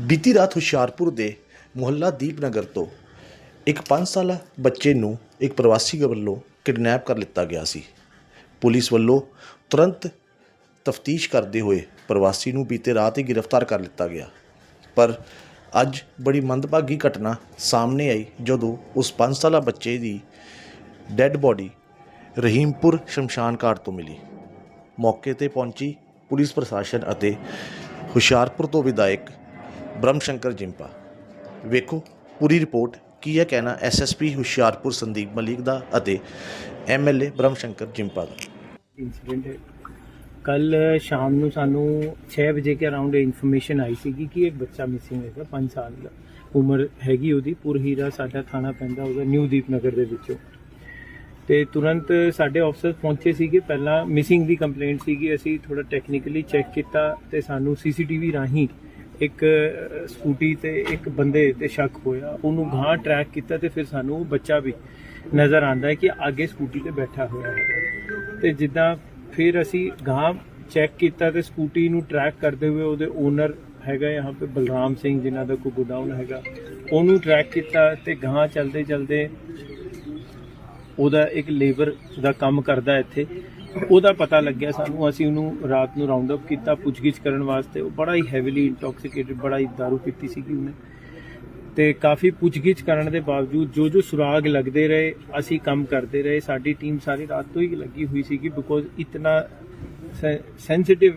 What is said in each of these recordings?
ਬੀਤੀ ਰਾਤ ਹੁਸ਼ਿਆਰਪੁਰ ਦੇ ਮੁਹੱਲਾ ਦੀਪਨਗਰ ਤੋਂ ਇੱਕ 5 ਸਾਲਾ ਬੱਚੇ ਨੂੰ ਇੱਕ ਪ੍ਰਵਾਸੀ ਵੱਲੋਂ ਕਿਡਨੈਪ ਕਰ ਲਿੱਤਾ ਗਿਆ ਸੀ। ਪੁਲਿਸ ਵੱਲੋਂ ਤੁਰੰਤ ਤਫਤੀਸ਼ ਕਰਦੇ ਹੋਏ ਪ੍ਰਵਾਸੀ ਨੂੰ ਬੀਤੇ ਰਾਤ ਹੀ ਗ੍ਰਿਫਤਾਰ ਕਰ ਲਿੱਤਾ ਗਿਆ। ਪਰ ਅੱਜ ਬੜੀ ਮੰਦਭਾਗੀ ਘਟਨਾ ਸਾਹਮਣੇ ਆਈ, ਜਦੋਂ ਉਸ 5 ਸਾਲਾ ਬੱਚੇ ਦੀ ਡੈੱਡ ਬੋਡੀ ਰਹੀਮਪੁਰ ਸ਼ਮਸ਼ਾਨ ਘਾਟ ਤੋਂ ਮਿਲੀ। ਮੌਕੇ ਤੇ ਪਹੁੰਚੀ ਪੁਲਿਸ ਪ੍ਰਸ਼ਾਸਨ ਅਤੇ ਹੁਸ਼ਿਆਰਪੁਰ ਤੋਂ ਵਿਧਾਇਕ ਬ੍ਰਹਮ ਸ਼ੰਕਰ ਜਿੰਪਾ। ਵੇਖੋ, ਪੂਰੀ ਰਿਪੋਰਟ ਕੀ ਹੈ ਕਹਿਣਾ ਐਸਐਸਪੀ ਹੁਸ਼ਿਆਰਪੁਰ ਸੰਦੀਪ ਮਲਿਕ ਦਾ ਅਤੇ ਐਮਐਲਏ ਬ੍ਰਹਮ ਸ਼ੰਕਰ ਜਿੰਪਾ ਦਾ। ਇੰਸੀਡੈਂਟ ਹੈ। ਕੱਲ ਸ਼ਾਮ ਨੂੰ ਸਾਨੂੰ 6 ਵਜੇ ਕੇ ਅਰਾਊਂਡ ਇਨਫੋਰਮੇਸ਼ਨ ਆਈ ਸੀਗੀ ਕਿ ਇੱਕ ਬੱਚਾ ਮਿਸਿੰਗ ਹੈਗਾ 5 ਸਾਲ ਦਾ। ਉਮਰ ਹੈਗੀ ਉਹਦੀ, ਪੁਰਹੀਰਾ ਸਾਡਾ ਥਾਣਾ ਪੈਂਦਾ ਉਹਦਾ ਨਿਊ ਦੀਪਨਗਰ ਦੇ ਵਿੱਚੋਂ। ਤੇ ਤੁਰੰਤ ਸਾਡੇ ਆਫਸਰ ਪਹੁੰਚੇ ਸੀਗੇ। ਪਹਿਲਾਂ ਮਿਸਿੰਗ ਦੀ ਕੰਪਲੇਂਟ ਸੀਗੀ। ਅਸੀਂ ਥੋੜਾ ਟੈਕਨੀਕਲੀ ਚੈੱਕ ਕੀਤਾ ਤੇ ਸਾਨੂੰ ਸੀਸੀਟੀਵੀ ਰਾਹੀਂ ਇੱਕ ਸਕੂਟੀ ਤੇ ਇੱਕ ਬੰਦੇ ਤੇ ਸ਼ੱਕ ਹੋਇਆ। ਉਹਨੂੰ ਗਾਂ ਟਰੈਕ ਕੀਤਾ ਤੇ ਫਿਰ ਸਾਨੂੰ ਉਹ ਬੱਚਾ ਵੀ ਨਜ਼ਰ ਆਂਦਾ ਹੈ ਕਿ ਅੱਗੇ ਸਕੂਟੀ ਤੇ ਬੈਠਾ ਹੋਇਆ ਹੈ। ਤੇ ਜਿੱਦਾਂ ਫਿਰ ਅਸੀਂ ਗਾਂ ਚੈੱਕ ਕੀਤਾ ਤੇ ਸਕੂਟੀ ਨੂੰ ਟਰੈਕ ਕਰਦੇ ਹੋਏ ਉਹਦੇ ਓਨਰ ਹੈਗਾ ਯਹਾਂ ਤੇ ਬਲਰਾਮ ਸਿੰਘ, ਜਿਨ੍ਹਾਂ ਦਾ ਕੋਈ ਗੁਡਾਊਨ ਹੈਗਾ। ਉਹਨੂੰ ਟਰੈਕ ਕੀਤਾ ਤੇ ਗਾਂ ਚਲਦੇ ਚਲਦੇ ਉਹਦਾ ਇੱਕ ਲੇਬਰ ਦਾ ਕੰਮ ਕਰਦਾ ਇੱਥੇ। ਉਹਦਾ ਪਤਾ ਲੱਗਿਆ ਸਾਨੂੰ, ਅਸੀਂ ਉਹਨੂੰ ਰਾਤ ਨੂੰ ਰਾਉਂਡ ਅਪ ਕੀਤਾ ਪੁੱਛਗਿੱਛ ਕਰਨ ਵਾਸਤੇ। ਉਹ ਬੜਾ ਹੀ ਹੈਵੀਲੀ ਇੰਟੌਕਸੀਕੇਟਡ ਬੜਾ ਹੀ दारू ਪੀਤੀ ਸੀਗੀ ਉਹਨੇ। ਤੇ ਕਾਫੀ ਪੁੱਛਗਿੱਛ ਕਰਨ ਦੇ ਬਾਵਜੂਦ ਜੋ ਜੋ ਸੁਰਾਗ ਲੱਗਦੇ ਰਹੇ, ਅਸੀਂ ਕੰਮ ਕਰਦੇ ਰਹੇ, ਸਾਡੀ ਟੀਮ ਸਾਰੀ ਰਾਤ ਤੋਂ ਹੀ ਲੱਗੀ ਹੋਈ ਸੀਗੀ ਬਿਕੋਜ਼ ਇਤਨਾ ਸੈਂਸਿਟਿਵ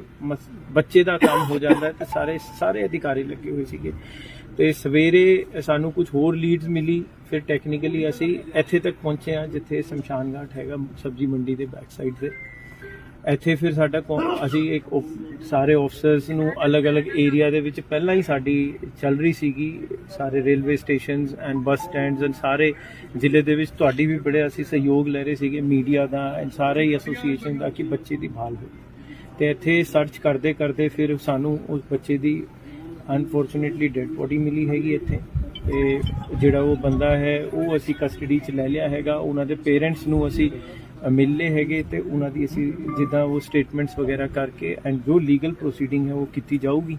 ਬੱਚੇ ਦਾ ਕੰਮ ਹੋ ਜਾਂਦਾ ਹੈ ਤੇ ਸਾਰੇ ਸਾਰੇ ਅਧਿਕਾਰੀ ਲੱਗੇ ਹੋਏ ਸੀਗੇ। ਤੇ ਸਵੇਰੇ ਸਾਨੂੰ ਕੁਝ ਹੋਰ ਲੀਡਸ ਮਿਲੀ, ਫਿਰ ਟੈਕਨੀਕਲੀ ਅਸੀਂ ਇੱਥੇ ਤੱਕ ਪਹੁੰਚੇ ਹਾਂ, ਜਿੱਥੇ ਸ਼ਮਸ਼ਾਨ ਘਾਟ ਹੈਗਾ ਸਬਜੀ ਮੰਡੀ ਦੇ ਬੈਕ ਸਾਈਡ ਤੇ। ਇੱਥੇ ਫਿਰ ਸਾਡਾ ਕੌ- ਅਸੀਂ ਇੱਕ ਆਫ- ਸਾਰੇ ਆਫਸਰਸ ਨੂੰ ਅਲੱਗ-ਅਲੱਗ ਏਰੀਆ ਦੇ ਵਿੱਚ ਪਹਿਲਾਂ ਹੀ ਸਾਡੀ ਚੱਲ ਰਹੀ ਸੀਗੀ। ਸਾਰੇ railway stations and bus stands and ਸਾਰੇ ਜ਼ਿਲ੍ਹੇ ਦੇ ਵਿੱਚ ਤੁਹਾਡੀ ਵੀ ਬੜੇ ਅਸੀਂ ਸਹਿਯੋਗ ਲੈ ਰਹੇ ਸੀਗੇ ਮੀਡੀਆ ਦਾ ਐਂਡ ਸਾਰੇ ਹੀ ਐਸੋਸੀਏਸ਼ਨ ਦਾ ਕਿ ਬੱਚੇ ਦੀ ਭਾਲ ਹੋਵੇ ਤੇ ਇੱਥੇ ਸਰਚ ਕਰਦੇ ਕਰਦੇ ਫਿਰ ਸਾਨੂੰ ਉਸ ਬੱਚੇ ਦੀ ਅਨਫੋਰਚੂਨੇਟਲੀ ਡੈਡ ਬੋਡੀ ਮਿਲੀ ਹੈਗੀ ਇੱਥੇ। ਤੇ ਜਿਹੜਾ ਉਹ ਬੰਦਾ ਹੈ ਉਹ ਅਸੀਂ ਕਸਟਡੀ 'ਚ ਲੈ ਲਿਆ ਹੈਗਾ। ਉਹਨਾਂ ਦੇ ਪੇਰੈਂਟਸ ਨੂੰ ਅਸੀਂ ਅ, ਮਿਲਲੇ ਹੈਗੇ ਤੇ ਉਹਨਾਂ ਦੀ ਅਸੀਂ ਜਿੱਦਾਂ ਉਹ ਸਟੇਟਮੈਂਟਸ ਵਗੈਰਾ ਕਰਕੇ ਐਂਡ ਜੋ ਲੀਗਲ ਪ੍ਰੋਸੀਡਿੰਗ ਹੈ ਉਹ ਕੀਤੀ ਜਾਊਗੀ।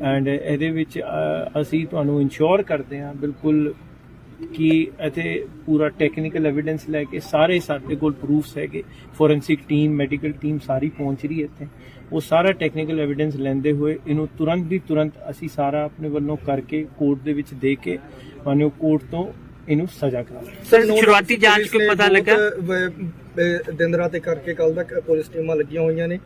ਐਂਡ ਇਹਦੇ ਵਿੱਚ ਅਸੀਂ ਤੁਹਾਨੂੰ ਇਨਸ਼ੋਰ ਕਰਦੇ ਹਾਂ ਬਿਲਕੁਲ ਕਿ ਇੱਥੇ ਪੂਰਾ ਟੈਕਨੀਕਲ ਐਵੀਡੈਂਸ ਲੈ ਕੇ ਸਾਰੇ ਸਾਡੇ ਕੋਲ ਪ੍ਰੂਫਸ ਹੈਗੇ। ਫੋਰੈਂਸਿਕ ਟੀਮ ਮੈਡੀਕਲ ਟੀਮ ਸਾਰੀ ਪਹੁੰਚ ਰਹੀ ਹੈ ਇੱਥੇ। ਉਹ ਸਾਰਾ ਟੈਕਨੀਕਲ ਐਵੀਡੈਂਸ ਲੈਂਦੇ ਹੋਏ ਇਹਨੂੰ ਤੁਰੰਤ ਦੀ ਤੁਰੰਤ ਅਸੀਂ ਸਾਰਾ ਆਪਣੇ ਵੱਲੋਂ ਕਰਕੇ ਕੋਰਟ ਦੇ ਵਿੱਚ ਦੇ ਕੇ ਮਾਨਯੋਗ ਕੋਰਟ ਤੋਂ ਇਹਨੂੰ ਸਜ਼ਾ ਕਰਾਂਗੇ। ਸਰ ਸ਼ੁਰੂਆਤੀ ਜਾਂਚ ਕੋ ਪਤਾ ਲੱਗਾ? ਦਿਨ ਰਾਤ ਕਰਕੇ ਕੱਲ ਤੱਕ ਪੁਲਿਸ ਟੀਮਾਂ ਲੱਗੀਆਂ ਹੋਈਆਂ ਨੇ।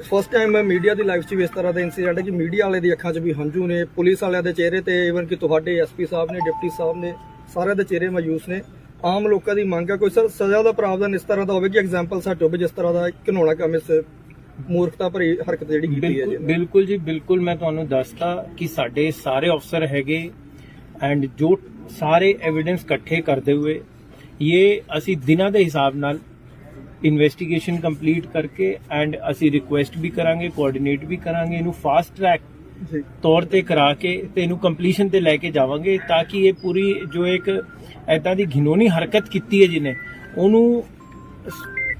ਫਸਟ ਟਾਈਮ ਮੈਂ ਮੀਡੀਆ ਦੀ ਲਾਈਵ 'ਚ ਵੀ ਇਸ ਤਰ੍ਹਾਂ ਦਾ ਇਨਸੀਡੈਂਟ ਹੈ ਕਿ ਮੀਡੀਆ ਵਾਲੇ ਦੀ ਅੱਖਾਂ 'ਚ ਵੀ ਹੰਝੂ ਨੇ, ਪੁਲਿਸ ਵਾਲਿਆਂ ਦੇ ਚਿਹਰੇ ਤੇ ਇਵਨ ਕਿ ਤੁਹਾਡੇ ਐਸਪੀ ਸਾਹਿਬ ਨੇ ਡਿਪਟੀ ਸਾਹਿਬ ਨੇ, ਸਾਰਿਆਂ ਦੇ ਚਿਹਰੇ ਮਾਯੂਸ ਨੇ। ਆਮ ਲੋਕਾਂ ਦੀ ਮੰਗ ਹੈ, ਕੋਈ ਸਰ ਸਜ਼ਾ ਦਾ ਪ੍ਰਾਵਧਾਨ ਇਸ ਤਰ੍ਹਾਂ ਦਾ ਹੋਵੇ ਕਿ ਐਗਜ਼ਾਮਪਲ ਸੱਟ ਹੋਵੇ, ਜਿਸ ਤਰ੍ਹਾਂ ਦਾ ਘਿਨਾਉਣਾ ਕੰਮ ਇਸ ਮੂਰਖਤਾ ਭਰੀ ਹਰਕਤ ਜਿਹੜੀ ਕੀਤੀ ਹੈ ਜੀ। ਬਿਲਕੁਲ ਬਿਲਕੁਲ ਜੀ, ਬਿਲਕੁਲ ਮੈਂ ਤੁਹਾਨੂੰ ਦੱਸਤਾ ਕਿ ਸਾਡੇ ਸਾਰੇ ਅਫਸਰ ਹੈਗੇ ਐਂਡ ਜੋ ਸਾਰੇ ਐਵੀਡੈਂਸ ਇਕੱਠੇ ਕਰਦੇ ਹੋਏ, ਇਹ ਅਸੀਂ ਦਿਨਾਂ ਦੇ ਹਿਸਾਬ ਨਾਲ ਇਨਵੈਸਟੀਗੇਸ਼ਨ ਕੰਪਲੀਟ ਕਰਕੇ ਐਂਡ ਅਸੀਂ ਰਿਕੁਐਸਟ ਵੀ ਕਰਾਂਗੇ ਕੋਆਰਡੀਨੇਟ ਵੀ ਕਰਾਂਗੇ ਇਹਨੂੰ ਫਾਸਟ ਟਰੈਕ ਤੌਰ ਤੇ ਕਰਾ ਕੇ ਤੇ ਇਹਨੂੰ ਕੰਪਲੀਸ਼ਨ ਤੇ ਲੈ ਕੇ ਜਾਵਾਂਗੇ ਤਾਂ ਕਿ ਇਹ ਪੂਰੀ ਜੋ ਇੱਕ ਐਦਾਂ ਦੀ ਘਿਨੌਣੀ ਹਰਕਤ ਕੀਤੀ ਹੈ ਜਿਹਨੇ ਉਹਨੂੰ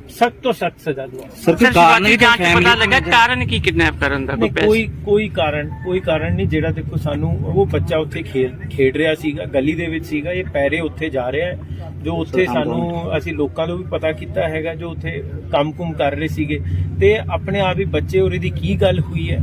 ਸਖਤ ਤੋਂ ਸਖਤ ਸਜ਼ਾ ਦਵਾ ਸਰ ਸ਼ੁਰੂਆਤੀ ਜਾਂਚ ਕੋ ਪਤਾ ਲੱਗਾ ਕਾਰਨ ਕੀ ਕਿਡਨੈਪ ਕਰਨ ਦਾ ਨਹੀਂ ਕੋਈ ਕੋਈ ਕੋਈ ਕਾਰਨ ਕੋਈ ਕਾਰਨ ਨਹੀਂ ਜਿਹੜਾ ਦੇਖੋ ਸਾਨੂੰ ਉਹ ਬੱਚਾ ਉੱਥੇ ਖੇਡ ਖੇਡ ਰਿਹਾ ਸੀਗਾ ਗਲੀ ਦੇ ਵਿੱਚ ਸੀਗਾ ਇਹ ਪੈਰੇ ਉੱਥੇ ਜਾ ਰਿਹਾ ਹੈ ਜੋ ਉੱਥੇ ਸਾਨੂੰ ਅਸੀਂ ਲੋਕਾਂ ਤੋਂ ਵੀ ਪਤਾ ਕੀਤਾ ਹੈਗਾ ਜੋ ਉੱਥੇ ਕੰਮ-ਕੁਮ ਕਰ ਰਹੇ ਸੀਗੇ। ਤੇ ਆਪਣੇ ਆਪ ਹੀ ਬੱਚੇ ਇਹਦੀ ਕੀ ਗੱਲ ਹੋਈ ਹੈ?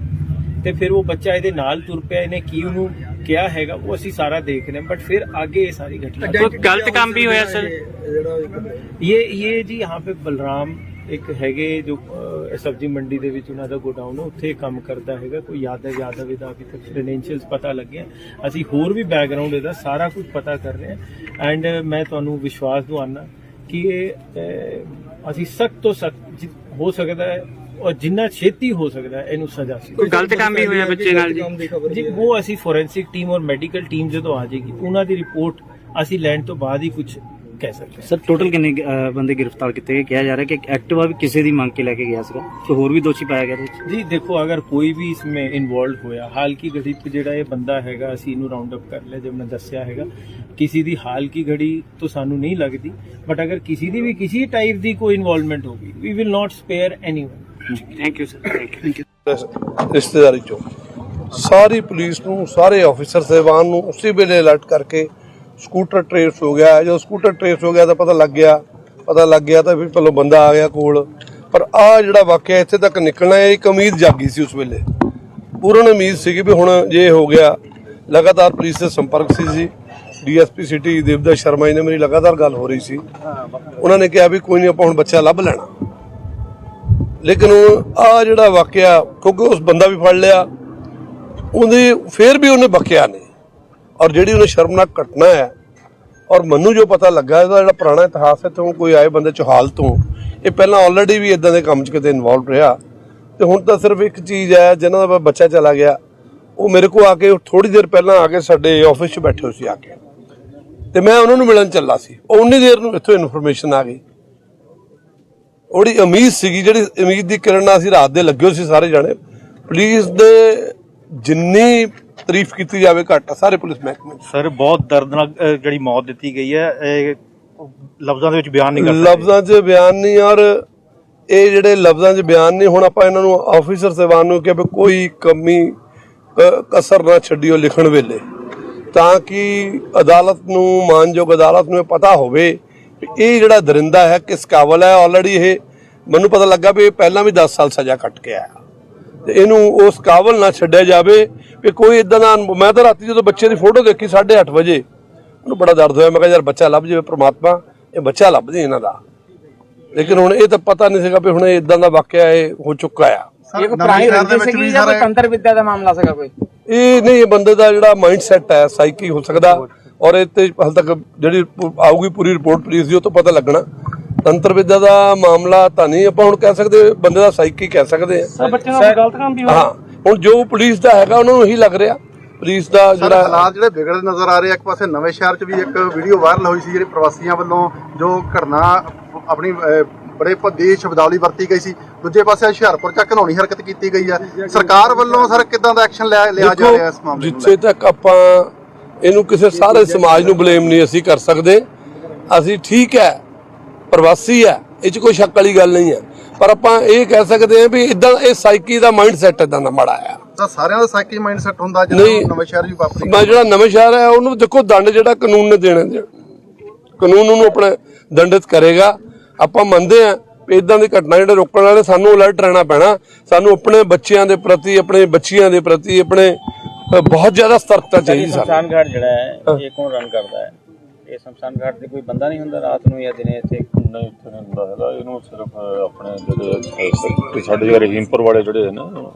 ਤੇ ਫਿਰ ਉਹ ਬੱਚਾ ਇਹਦੇ ਨਾਲ ਤੁਰ ਪਿਆ ਇਹਨੇ ਕੀ ਉਹਨੂੰ ਕਿਹਾ ਹੈਗਾ ਉਹ ਅਸੀਂ ਸਾਰਾ ਦੇਖ ਰਹੇ ਹਾਂ ਬਟ ਫਿਰ ਅੱਗੇ ਇਹ ਸਾਰੀ ਘਟਨਾ ਕੋਈ ਗਲਤ ਕੰਮ ਵੀ ਹੋਇਆ ਸਰ? ਜਿਹੜਾ ਇੱਕ ये ये जी यहाँ पे ਬਲਰਾਮ ਇੱਕ ਹੈਗੇ ਜੋ ਅਹ, ਸਬਜ਼ੀ ਮੰਡੀ ਦੇ ਵਿੱਚ ਉਹਨਾਂ ਦਾ ਗੋਡਾਊਨ ਹੈ ਉੱਥੇ ਕੰਮ ਕਰਦਾ ਹੈਗਾ ਕੋਈ ਯਾਦਵ ਯਾਦਵ ਇਹਦਾ ਅਭੀ ਤੱਕ ਕ੍ਰੈਡੈਂਸ਼ੀਅਲਸ ਪਤਾ ਲੱਗਿਆ ਅਸੀਂ ਹੋਰ ਵੀ ਬੈਕਗ੍ਰਾਉਂਡ ਇਹਦਾ ਸਾਰਾ ਕੁਝ ਪਤਾ ਕਰ ਰਹੇ ਹਾਂ ਐਂਡ ਮੈਂ ਤੁਹਾਨੂੰ ਵਿਸ਼ਵਾਸ ਦਵਾਨਾ ਕਿ ਇਹ ਅਹ, ਅਸੀਂ ਸਖਤ ਤੋਂ ਸਖਤ ਹੋ ਸਕਦਾ ਹੈ ਔਰ ਜਿੰਨਾ ਛੇਤੀ ਹੋ ਸਕਦਾ ਇਹਨੂੰ ਸਜ਼ਾ ਸੀ। ਕੋਈ ਗਲਤ ਕੰਮ ਵੀ ਹੋਇਆ ਬੱਚੇ ਨਾਲ ਜੀ? ਉਹ ਅਸੀਂ ਫੋਰੈਂਸਿਕ ਟੀਮ ਔਰ ਮੈਡੀਕਲ ਟੀਮ ਜਦੋਂ ਆ ਜਾਏਗੀ ਉਹਨਾਂ ਦੀ ਰਿਪੋਰਟ ਅਸੀਂ ਲੈਣ ਤੋਂ ਬਾਅਦ ਹੀ ਕੁਝ ਕਹਿ ਸਕਦੇ ਸਰ ਟੋਟਲ ਕਿੰਨੇ ਬੰਦੇ ਗ੍ਰਿਫਤਾਰ ਕੀਤੇ ਗਏ? ਕਿਹਾ ਜਾ ਰਿਹਾ ਕਿ ਇੱਕ ਐਕਟਿਵਾ ਵੀ ਕਿਸੇ ਦੀ ਮੰਗ ਕੇ ਲੈ ਕੇ ਗਿਆ ਸੀਗਾ? ਤੇ ਹੋਰ ਵੀ ਦੋਸ਼ੀ ਪਾਇਆ ਗਿਆ ਇਹਦੇ ਜੀ ਦੇਖੋ ਅਗਰ ਕੋਈ ਵੀ ਇਸਮੇ ਇਨਵੋਲਡ ਹੋਇਆ ਹਾਲ ਕੀ ਘੜੀ ਤੇ ਜਿਹੜਾ ਇਹ ਬੰਦਾ ਹੈਗਾ ਅਸੀਂ ਇਹਨੂੰ ਰਾਉਂਡ ਅਪ ਕਰ ਲਿਆ ਜਿਵੇਂ ਮੈਂ ਦੱਸਿਆ ਹੈਗਾ। ਕਿਸੇ ਦੀ ਹਾਲ ਕੀ ਘੜੀ ਤੋਂ ਸਾਨੂੰ ਨਹੀਂ ਲੱਗਦੀ ਬਟ ਅਗਰ ਕਿਸੇ ਦੀ ਵੀ ਕਿਸੇ ਟਾਈਪ ਦੀ ਕੋਈ ਇਨਵੋਲਵਮੈਂਟ ਹੋ ਗਈ we will not spare anyone thank you sir thank you ਰਿਸ਼ਤੇਦਾਰੀ ਚੋਂ। ਸਾਰੀ ਪੁਲਿਸ ਨੂੰ, ਸਾਰੇ ਆਫੀਸਰ ਸਹਿਬਾਨ ਨੂੰ ਉਸੇ ਵੇਲੇ ਅਲਰਟ ਕਰਕੇ ਸਕੂਟਰ ਟਰੇਸ ਹੋ ਗਿਆ। ਜਦੋਂ ਸਕੂਟਰ ਟਰੇਸ ਹੋ ਗਿਆ ਤਾਂ ਪਤਾ ਲੱਗ ਗਿਆ। ਪਤਾ ਲੱਗ ਗਿਆ ਤਾਂ ਫਿਰ ਪਹਿਲਾਂ ਬੰਦਾ ਆ ਗਿਆ ਕੋਲ। ਪਰ ਆ ਜਿਹੜਾ ਵਾਕਿਆ ਇੱਥੇ ਤੱਕ ਨਿਕਲਣਾ, ਇਹ ਇੱਕ ਉਮੀਦ ਜਾਗੀ ਸੀ ਉਸ ਵੇਲੇ। ਪੂਰਨ ਉਮੀਦ ਸੀਗੀ ਵੀ ਹੁਣ ਜੇ ਹੋ ਗਿਆ, ਲਗਾਤਾਰ ਪੁਲਿਸ ਦੇ ਸੰਪਰਕ ਸੀ ਜੀ। ਡੀਐਸਪੀ ਸਿਟੀ ਦੇਵਦਾ ਸ਼ਰਮਾ ਜੀ ਨੇ ਮੇਰੀ ਲਗਾਤਾਰ ਗੱਲ ਹੋ ਰਹੀ ਸੀ। ਉਹਨਾਂ ਨੇ ਕਿਹਾ ਵੀ ਕੋਈ ਨਹੀਂ ਆਪਾਂ ਹੁਣ ਬੱਚਾ ਲੱਭ ਲੈਣਾ। ਲੇਕਿਨ ਆ ਜਿਹੜਾ ਵਾਕਿਆ, ਕਿਉਂਕਿ ਉਸ ਬੰਦਾ ਵੀ ਫੜ ਲਿਆ, ਉਹਦੇ ਫੇਰ ਵੀ ਉਹਨੇ ਬਕਿਆ ਨਹੀਂ। ਔਰ ਜਿਹੜੀ ਉਹਨੇ ਸ਼ਰਮਨਾਕ ਘਟਨਾ ਹੈ, ਔਰ ਮੈਨੂੰ ਜੋ ਪਤਾ ਲੱਗਾ, ਇਹਦਾ ਜਿਹੜਾ ਪੁਰਾਣਾ ਇਤਿਹਾਸ ਹੈ, ਤੋਂ ਕੋਈ ਆਏ ਬੰਦੇ ਚੋਹਾਲ ਤੋਂ ਇਹ ਪਹਿਲਾਂ ਆਲਰੇਡੀ ਵੀ ਇਦਾਂ ਦੇ ਕੰਮ 'ਚ ਕਿਤੇ ਇਨਵੋਲਵ ਰਿਹਾ। ਤੇ ਹੁਣ ਤਾਂ ਸਿਰਫ ਇੱਕ ਚੀਜ਼ ਹੈ, ਜਿਹਨਾਂ ਦਾ ਬੱਚਾ ਚਲਾ ਗਿਆ, ਉਹ ਮੇਰੇ ਕੋਲ ਆ ਕੇ ਥੋੜੀ ਦੇਰ ਪਹਿਲਾਂ ਆ ਕੇ ਸਾਡੇ ਆਫਿਸ 'ਚ ਬੈਠੇ ਹੋਏ ਸੀ ਆ ਕੇ। ਤੇ ਮੈਂ ਉਹਨਾਂ ਨੂੰ ਮਿਲਣ ਚੱਲਾ ਸੀ। ਉਹ ਉਨੀ ਦੇਰ ਨੂੰ ਇੱਥੋਂ ਇਨਫੋਰਮੇਸ਼ਨ ਆ ਗਈ। ਉਹਦੀ ਉਮੀਦ ਸੀਗੀ ਜਿਹੜੀ ਉਮੀਦ ਦੀ ਕਿਰਨ ਨਾਲ ਅਸੀਂ ਰਾਤ ਦੇ ਲੱਗੇ ਸੀ ਸਾਰੇ ਜਾਣੇ। ਪੁਲਿਸ ਦੇ ਜਿੰਨੀ ਤਾਰੀਫ ਕੀਤੀ ਜਾਵੇ ਘੱਟ ਆ ਸਾਰੇ ਪੁਲਿਸ ਮਹਿਕਮੇ ਸਰ ਬਹੁਤ ਦਰਦਨਾਕ ਅਹ, ਜਿਹੜੀ ਮੌਤ ਦਿੱਤੀ ਗਈ ਹੈ ਇਹ ਲਫ਼ਜ਼ਾਂ ਦੇ ਵਿੱਚ ਬਿਆਨ ਨਹੀਂ ਕਰ ਸਕਦੇ। ਲਫ਼ਜ਼ਾਂ 'ਚ ਬਿਆਨ ਨਹੀਂ ਔਰ ਇਹ ਜਿਹੜੇ ਲਫ਼ਜ਼ਾਂ 'ਚ ਬਿਆਨ ਨਹੀਂ ਹੁਣ ਆਪਾਂ ਇਹਨਾਂ ਨੂੰ ਆਫੀਸਰ ਸਹਿਬਾਨ ਨੂੰ ਕਿ ਵੀ ਕੋਈ ਕਮੀ ਅ, ਕਸਰ ਨਾ ਛੱਡਿਓ ਲਿਖਣ ਵੇਲੇ। ਤਾਂ ਕਿ ਅਦਾਲਤ ਨੂੰ ਮਾਨਯੋਗ ਅਦਾਲਤ ਨੂੰ ਇਹ ਪਤਾ ਹੋਵੇ ਇਹ ਜਿਹੜਾ ਦਰਿੰਦਾ ਹੈ ਕਿਸ ਕਾਬਲ ਹੈ ਆਲਰੇਡੀ ਇਹ ਮੈਨੂੰ ਪਤਾ ਲੱਗਾ ਵੀ ਇਹ ਪਹਿਲਾਂ ਵੀ 10 ਸਾਲ ਸਜ਼ਾ ਕੱਟ ਕੇ ਆਇਆ। ਤੇ ਇਹਨੂੰ ਉਸ ਕਾਬਲ ਨਾ ਛੱਡਿਆ ਜਾਵੇ ਵੀ ਕੋਈ ਇਦਾਂ ਦਾ ਮੈਂ ਤਾਂ ਰਾਤੀ ਜਦੋਂ ਬੱਚੇ ਦੀ ਫੋਟੋ ਦੇਖੀ 8:30 ਵਜੇ ਉਹਨੂੰ ਬੜਾ ਦਰਦ ਹੋਇਆ। ਮੈਂ ਕਿਹਾ ਯਾਰ ਬੱਚਾ ਲੱਭ ਜਾਵੇ ਪ੍ਰਮਾਤਮਾ ਇਹ ਬੱਚਾ ਲੱਭ ਜੇ ਇਹਨਾਂ ਦਾ। ਲੇਕਿਨ ਹੁਣ ਇਹ ਤਾਂ ਪਤਾ ਨਹੀਂ ਸੀਗਾ ਵੀ ਹੁਣ ਇਹ ਇਦਾਂ ਦਾ ਵਾਕਿਆ ਇਹ ਹੋ ਚੁੱਕਾ ਆ। ਇਹ ਕੋਈ ਪੁਰਾਣੀ ਰੰਜਿਸ਼ ਸੀਗੀ ਜਾਂ ਕੋਈ ਤੰਤਰ ਵਿੱਦਿਆ ਦਾ ਮਾਮਲਾ ਸੀਗਾ ਕੋਈ? ਇਹ ਨਹੀਂ ਇਹ ਬੰਦੇ ਦਾ ਜਿਹੜਾ ਮਾਈਂਡ ਸੈਟ ਹੈ ਸਾਈਕੀ ਹੋ ਸਕਦਾ। ਔਰ ਇਹ ਤੇ ਹਾਲ ਤੱਕ ਜਿਹੜੀ ਆਊਗੀ ਪੂਰੀ ਰਿਪੋਰਟ ਪੁਲਿਸ ਦੀ ਉਹ ਤੋਂ ਪਤਾ ਲੱਗਣਾ। ਤੰਤਰ ਵਿਦਿਆ ਦਾ ਮਾਮਲਾ ਤਾਂ ਨਹੀਂ ਆਪਾਂ ਹੁਣ ਕਹਿ ਸਕਦੇ ਬੰਦੇ ਦਾ ਸਾਈਕੀ ਕਹਿ ਸਕਦੇ ਆ ਬੱਚੇ ਨਾਲ ਗਲਤ ਕੰਮ ਵੀ ਹਾਂ ਹੁਣ ਜੋ ਪੁਲਿਸ ਦਾ ਹੈਗਾ ਉਹਨਾਂ ਨੂੰ ਇਹੀ ਲੱਗ ਰਿਹਾ। ਪੁਲਿਸ ਦਾ ਜਿਹੜਾ ਹਾਲਾਤ ਜਿਹੜੇ ਵਿਗੜਦੇ ਨਜ਼ਰ ਆ ਰਹੇ ਆ ਇੱਕ ਪਾਸੇ ਨਵੇਂ ਸ਼ਹਿਰ 'ਚ ਵੀ ਇੱਕ ਵੀਡੀਓ ਵਾਇਰਲ ਹੋਈ ਸੀ ਜਿਹੜੀ ਪ੍ਰਵਾਸੀਆਂ ਵੱਲੋਂ ਜੋ ਘਟਨਾ ਆਪਣੀ ਬੜੇ ਭੱਦੀ ਸ਼ਬਦਾਵਲੀ ਵਰਤੀ ਗਈ ਸੀ। ਦੂਜੇ ਪਾਸੇ ਹੁਸ਼ਿਆਰਪੁਰ 'ਚ ਘਨੌਣੀ ਹਰਕਤ ਕੀਤੀ ਗਈ ਆ। ਸਰਕਾਰ ਵੱਲੋਂ ਸਰ ਕਿਦਾਂ ਦਾ ਐਕਸ਼ਨ ਲਿਆ ਜਾ ਰਿਹਾ ਇਸ ਮਾਮਲੇ ਨੂੰ ਜਿੱਥੇ ਤੱਕ ਆਪਾਂ ਇਹਨੂੰ ਕਿਸੇ ਸਾਰੇ ਸਮਾਜ ਨੂੰ ਬਲੇਮ ਨਹੀਂ ਅਸੀਂ ਕਰ ਸਕਦੇ। ਅਸੀਂ ਠੀਕ ਹੈ ਪ੍ਰਵਾਸੀ ਹੈ ਇਹ 'ਚ ਕੋਈ ਸ਼ੱਕ ਵਾਲੀ ਗੱਲ ਨਹੀਂ ਹੈ। ਪਰ ਆਪਾਂ ਇਹ ਕਹਿ ਸਕਦੇ ਹਾਂ ਵੀ ਇਦਾਂ ਇਹ ਸਾਈਕੀ ਦਾ ਮਾਈਂਡ ਸੈਟ ਇਦਾਂ ਦਾ ਮਾੜਾ ਆ। ਤਾਂ ਸਾਰਿਆਂ ਦਾ ਸਾਈਕੀ ਮਾਈਂਡ ਸੈਟ ਹੁੰਦਾ ਨਹੀਂ। ਨਵੇਂ ਸ਼ਹਿਰ ਵੀ ਵਾਪਰੀ ਮੈਂ ਜਿਹੜਾ ਨਵੇਂ ਸ਼ਹਿਰ ਹੈ ਉਹਨੂੰ ਦੇਖੋ ਦੰਡ ਜਿਹੜਾ ਕਾਨੂੰਨ ਨੇ ਦੇਣਾ। ਕਾਨੂੰਨ ਉਹਨੂੰ ਆਪਣਾ ਦੰਡਿਤ ਕਰੇਗਾ। ਆਪਾਂ ਮੰਨਦੇ ਆ ਇਦਾਂ ਦੀ ਘਟਨਾ ਜਿਹੜੇ ਰੋਕਣ ਵਾਲੇ ਸਾਨੂੰ ਅਲਰਟ ਰਹਿਣਾ ਪੈਣਾ। ਸਾਨੂੰ ਆਪਣੇ ਬੱਚਿਆਂ ਦੇ ਪ੍ਰਤੀ ਆਪਣੇ ਬੱਚੀਆਂ ਦੇ ਪ੍ਰਤੀ ਆਪਣੇ ਬਹੁਤ ਜ਼ਿਆਦਾ ਸਤਰਕਤਾ ਚਾਹੀਦੀ ਸਾਨੂੰ। ਸ਼ਮਸ਼ਾਨ ਘਾਟ ਜਿਹੜਾ ਹੈ ਇਹ ਕੌਣ ਰਨ ਕਰਦਾ ਹੈ? ਇਹ ਸ਼ਮਸ਼ਾਨ ਘਾਟ ਤੇ ਕੋਈ ਬੰਦਾ ਨਹੀਂ ਹੁੰਦਾ ਰਾਤ ਨੂੰ ਜਾਂ ਦਿਨੇ ਇੱਥੇ? ਨਹੀਂ ਇੱਥੇ ਨਹੀਂ ਹੁੰਦਾ ਹੈਗਾ। ਇਹਨੂੰ ਸਿਰਫ ਆਪਣੇ ਜਿਹੜੇ ਸਾਡੇ ਜਿਹੜੇ ਰਹੀਮਪੁਰ ਵਾਲੇ ਜਿਹੜੇ ਨੇ ਉਹ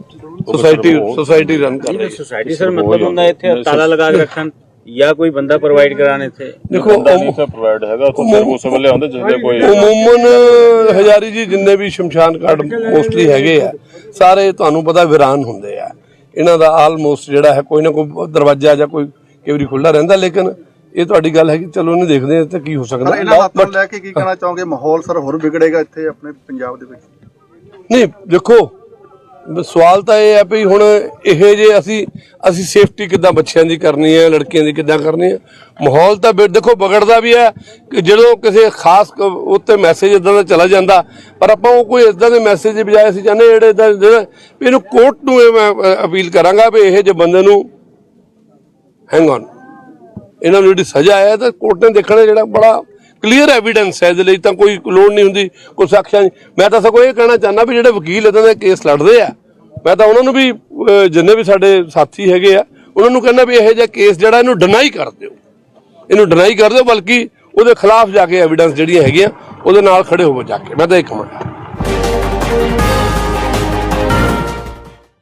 ਸੋਸਾਇਟੀ ਉਹ- ਸੋਸਾਇਟੀ ਰਨ ਕਰ ਰਹੀ। ਹੈ ਸੋਸਾਇਟੀ ਸਰ ਮਤਲਬ ਹੁੰਦਾ ਇੱਥੇ ਤਾਲਾ ਲਗਾ ਕੇ ਰੱਖਣ ਜਾਂ ਕੋਈ ਬੰਦਾ ਪ੍ਰੋਵਾਈਡ ਕਰਾਣ ਇੱਥੇ? ਦੇਖੋ ਇੱਥੇ ਪ੍ਰੋਵਾਈਡ ਹੈਗਾ ਉੱਥੇ ਸਿਰਫ ਉਸ ਵੇਲੇ ਆਉਂਦੇ ਜਿਹੜੇ ਕੋਈ ਉਮੂਮਨ ਹਜ਼ਾਰੀ ਜੀ ਜਿੰਨੇ ਵੀ ਸ਼ਮਸ਼ਾਨ ਘਾਟ ਮੋਸਟਲੀ ਹੈਗੇ ਆ ਸਾਰੇ ਤੁਹਾਨੂੰ ਪਤਾ ਵਿਰਾਨ ਹੁੰਦੇ ਆ। ਇਹਨਾਂ ਦਾ ਆਲਮੋਸਟ ਜਿਹੜਾ ਹੈ ਕੋਈ ਨਾ ਕੋਈ ਦਰਵਾਜ਼ਾ ਜਾਂ ਕੋਈ ਕਈ ਵਾਰੀ ਖੁੱਲਾ ਰਹਿੰਦਾ ਲੇਕਿਨ ਇਹ ਤੁਹਾਡੀ ਗੱਲ ਹੈ ਕਿ ਚਲੋ ਇਹਨੂੰ ਦੇਖਦੇ ਆ ਤੇ ਕੀ ਹੋ ਸਕਦਾ। ਸਰ ਇਹਨਾਂ ਨੂੰ ਲੈ ਕੇ ਕੀ ਕਹਿਣਾ ਚਾਹੋਗੇ? ਮਾਹੌਲ ਸਰ ਹੋਰ ਵਿਗੜੇਗਾ ਇੱਥੇ ਆਪਣੇ ਪੰਜਾਬ ਦੇ ਵਿੱਚ। ਨਹੀਂ ਦੇਖੋ ਸਵਾਲ ਤਾਂ ਇਹ ਹੈ ਵੀ ਹੁਣ ਇਹ ਜੇ ਅਸੀਂ ਅਸੀਂ ਸੇਫਟੀ ਕਿੱਦਾਂ ਬੱਚਿਆਂ ਦੀ ਕਰਨੀ ਹੈ, ਲੜਕੀਆਂ ਦੀ ਕਿੱਦਾਂ ਕਰਨੀ ਹੈ? ਮਾਹੌਲ ਤਾਂ ਬਿ- ਦੇਖੋ, ਵਿਗੜਦਾ ਵੀ ਹੈ ਕਿ ਜਦੋਂ ਕਿਸੇ ਖਾਸ ਕ- ਉੱਤੇ ਮੈਸੇਜ ਇਦਾਂ ਦਾ ਚਲਾ ਜਾਂਦਾ, ਪਰ ਆਪਾਂ ਉਹ ਕੋਈ ਇਦਾਂ ਦੇ ਮੈਸੇਜ ਦੀ ਬਜਾਏ ਅਸੀਂ ਚਾਹੁੰਦੇ ਜਿਹੜੇ ਇਦਾਂ ਜਿਹੜਾ ਇਹਨੂੰ ਕੋਰਟ ਨੂੰ ਇਹ ਮੈਂ ਅਪੀਲ ਕਰਾਂਗਾ ਵੀ ਇਹ ਜੇ ਬੰਦੇ ਨੂੰ ਹੈਂਗ ਔਨ ਇਹਨਾਂ ਨੂੰ ਜਿਹੜੀ ਸਜ਼ਾ ਹੈ ਤਾਂ ਕੋਰਟ ਨੇ ਦੇਖਣਾ ਜਿਹੜਾ ਬੜਾ ਕਲੀਅਰ ਐਵੀਡੈਂਸ ਹੈ, ਇਹਦੇ ਲਈ ਤਾਂ ਕੋਈ ਲੋੜ ਨਹੀਂ ਹੁੰਦੀ, ਕੋਈ ਸਾਖੀਆਂ ਨਹੀਂ ਮੈਂ ਤਾਂ ਸਗੋਂ ਇਹ ਕਹਿਣਾ ਚਾਹੁੰਦਾ ਵੀ ਜਿਹੜੇ ਵਕੀਲ ਇਦਾਂ ਦੇ ਕੇਸ ਲੜਦੇ ਆ, ਮੈਂ ਤਾਂ ਉਹਨਾਂ ਨੂੰ ਵੀ ਜਿੰਨੇ ਵੀ ਸਾਡੇ ਸਾਥੀ ਹੈਗੇ ਆ, ਉਹਨਾਂ ਨੂੰ ਕਹਿੰਦਾ ਵੀ ਇਹੋ ਜਿਹਾ ਕੇਸ ਜਿਹੜਾ ਇਹਨੂੰ ਡਿਨਾਈ ਕਰ ਦਿਓ। ਇਹਨੂੰ ਡਿਨਾਈ ਕਰ ਦਿਓ, ਬਲਕਿ ਉਹਦੇ ਖਿਲਾਫ ਜਾ ਕੇ ਐਵੀਡੈਂਸ ਜਿਹੜੀਆਂ ਹੈਗੀਆਂ, ਉਹਦੇ ਨਾਲ ਖੜੇ ਹੋਵੋ ਜਾ ਕੇ। ਮੈਂ ਤਾਂ ਇਹ ਕਹਾਂਗਾ।